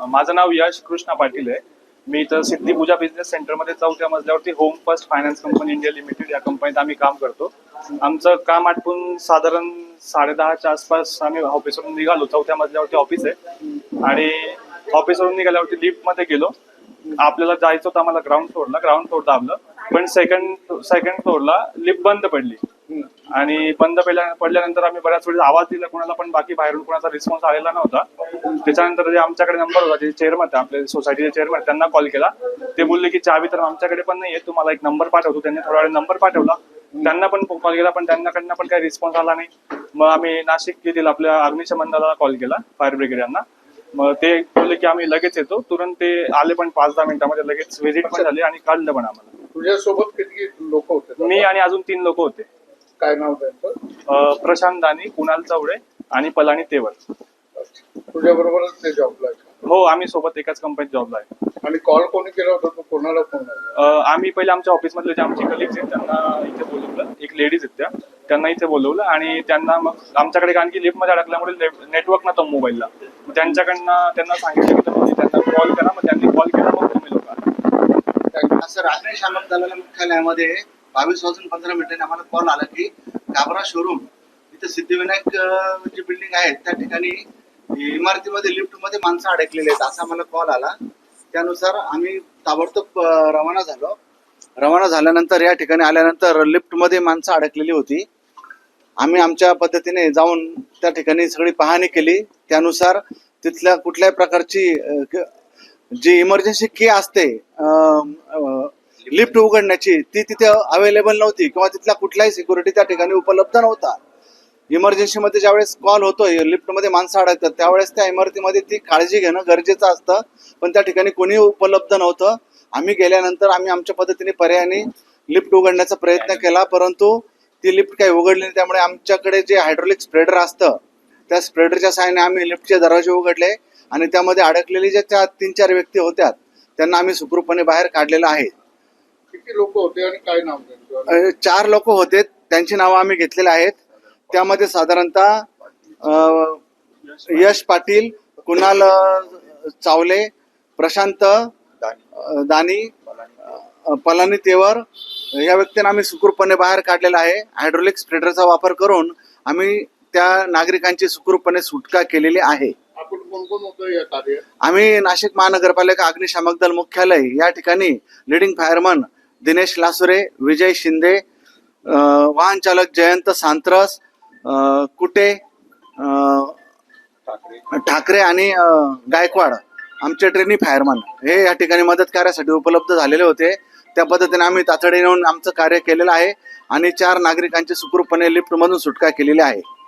माझं नाव यश कृष्णा पाटील आहे. मी इथं सिद्धी पूजा बिझनेस सेंटरमध्ये चौथ्या मजल्यावरती home first finance company India limited या कंपनीत आम्ही काम करतो. आमचं काम आटपून साधारण साडेदहाच्या आसपास आम्ही ऑफिसवरून निघालो. चौथ्या मजल्यावरती ऑफिस आहे. आणि ऑफिसवरून निघाल्यावरती लिफ्टमध्ये गेलो. आपल्याला जायचं होतं आम्हाला ग्राउंड फ्लोअरला ग्राउंड फ्लोअर दाबलं. पण सेकंड सेकंड फ्लोअरला लिफ्ट बंद पडली. आणि बंद पडल्या पडल्यानंतर आम्ही बऱ्याच वेळेस आवाज दिला कोणाला पण बाकी बाहेरून कोणाचा रिस्पॉन्स आलेला नव्हता. त्याच्यानंतर जे आमच्याकडे नंबर होता जे चेअरमन आपले सोसायटीचे चेअरमन त्यांना कॉल केला. ते बोलले की चावी तर आमच्याकडे पण नाहीये तुम्हाला एक नंबर पाठवतो. त्यांनी थोडा वेळ नंबर पाठवला. त्यांना पण कॉल केला पण त्यांच्याकडनं पण काही रिस्पॉन्स आला नाही. मग आम्ही नाशिक येथील आपल्या अग्निशमन दलाला कॉल केला फायर ब्रिगेड यांना. मग ते बोलले की आम्ही लगेच येतो. तुरंत ते आले पण पाच दहा मिनिटामध्ये लगेच व्हिजिट पण झाली आणि काढलं पण आम्हाला. तुझ्यासोबत किती लोक होते? मी आणि अजून तीन लोक होते. काय नाव त्यांचं? अं, प्रशांत दानी कुणाल चौडे आणि पलानी तेवर तुझ्या बरोबरच ते जॉबला आहे? हो आम्ही सोबत एकाच कंपनीत जॉबला आहे. आणि कॉल कोणी केला होता? तू कोणाला फोन अं, आम्ही पहिले आमच्या ऑफिसमधले जे आमचे कलिग्स आहेत त्यांना इथे बोलवलं. एक लेडीज आहेत त्या. त्यांना इथे बोलवलं आणि त्यांना मग आमच्याकडे कारण की लिफ्टमध्ये अडकल्यामुळे नेटवर्क नव्हतं मोबाईलला मग त्यांच्याकडनं त्यांना सांगितलं की तुम्ही त्यांना कॉल करा. मग त्यांनी कॉल केला मग तुम्ही लोक आले. सर अग्निशामक दलाला मुख्यालयामध्ये बावीस वाजून पंधरा मिनिटांनी आम्हाला कॉल आला की काबरा शोरूम इथे सिद्धिविनायक जी बिल्डिंग आहे त्या ठिकाणी इमारतीमध्ये लिफ्टमध्ये माणसं अडकलेली आहेत असा आम्हाला कॉल आला. त्यानुसार आम्ही ताबडतोब रवाना झालो. रवाना झाल्यानंतर या ठिकाणी आल्यानंतर लिफ्टमध्ये माणसं अडकलेली होती. आम्ही आमच्या पद्धतीने जाऊन त्या ठिकाणी सगळी पाहणी केली. त्यानुसार तिथल्या कुठल्याही प्रकारची जी इमर्जन्सी की असते लिफ्ट उघडण्याची ती तिथे अवेलेबल नव्हती किंवा तिथला कुठलाही सिक्युरिटी त्या ठिकाणी उपलब्ध नव्हता. इमर्जन्सीमध्ये ज्यावेळेस कॉल होतोय लिफ्टमध्ये माणसं अडकतात त्यावेळेस त्या इमारतीमध्ये ती काळजी घेणं गरजेचं असतं. पण त्या ठिकाणी कोणी उपलब्ध नव्हतं. आम्ही गेल्यानंतर आम्ही आमच्या पद्धतीने पर्यायाने लिफ्ट उघडण्याचा प्रयत्न केला परंतु ती लिफ्ट काही उघडली नाही. त्यामुळे आमच्याकडे जे हायड्रोलिक स्प्रेडर असतं त्या स्प्रेडरच्या सहाय्याने आम्ही लिफ्टचे दरवाजे उघडले आणि त्यामध्ये अडकलेली ज्या त्या तीन चार व्यक्ती होत्या त्यांना आम्ही सुखरूपपणे बाहेर काढलेलं आहे. किती लोक होते आणि काय नाव त्यांचं? अ, चार लोक होते. त्यांची नावं आम्ही घेतलेली आहेत. त्यामध्ये साधारणतः अ, यश पाटील कुणाल अ, चावले प्रशांत अ, दानी अ, पलानी तेवर. या व्यक्तींना आम्ही सुखरूपपणे बाहेर काढलेला आहे. हायड्रोलिक स्प्रेडरचा वापर करून आम्ही त्या नागरिकांची सुखरूपपणे सुटका केलेली आहे. आपण कोण कोण होतो या कार्यात आम्ही नाशिक महानगरपालिका अग्निशामक दल मुख्यालय या ठिकाणी लिडिंग फायरमन दिनेश लासुरे विजय शिंदे वाहन चालक जयंत सांत्रस कुटे ठाकरे आणि गायकवाड आमचे ट्रेनी फायरमन हे या ठिकाणी मदत कार्यासाठी उपलब्ध झालेले होते. त्या पद्धतीने आम्ही तातडीने येऊन आमचं कार्य केलेलं आहे आणि चार नागरिकांची सुखरूपपणे लिफ्टमधून सुटका केलेली आहे.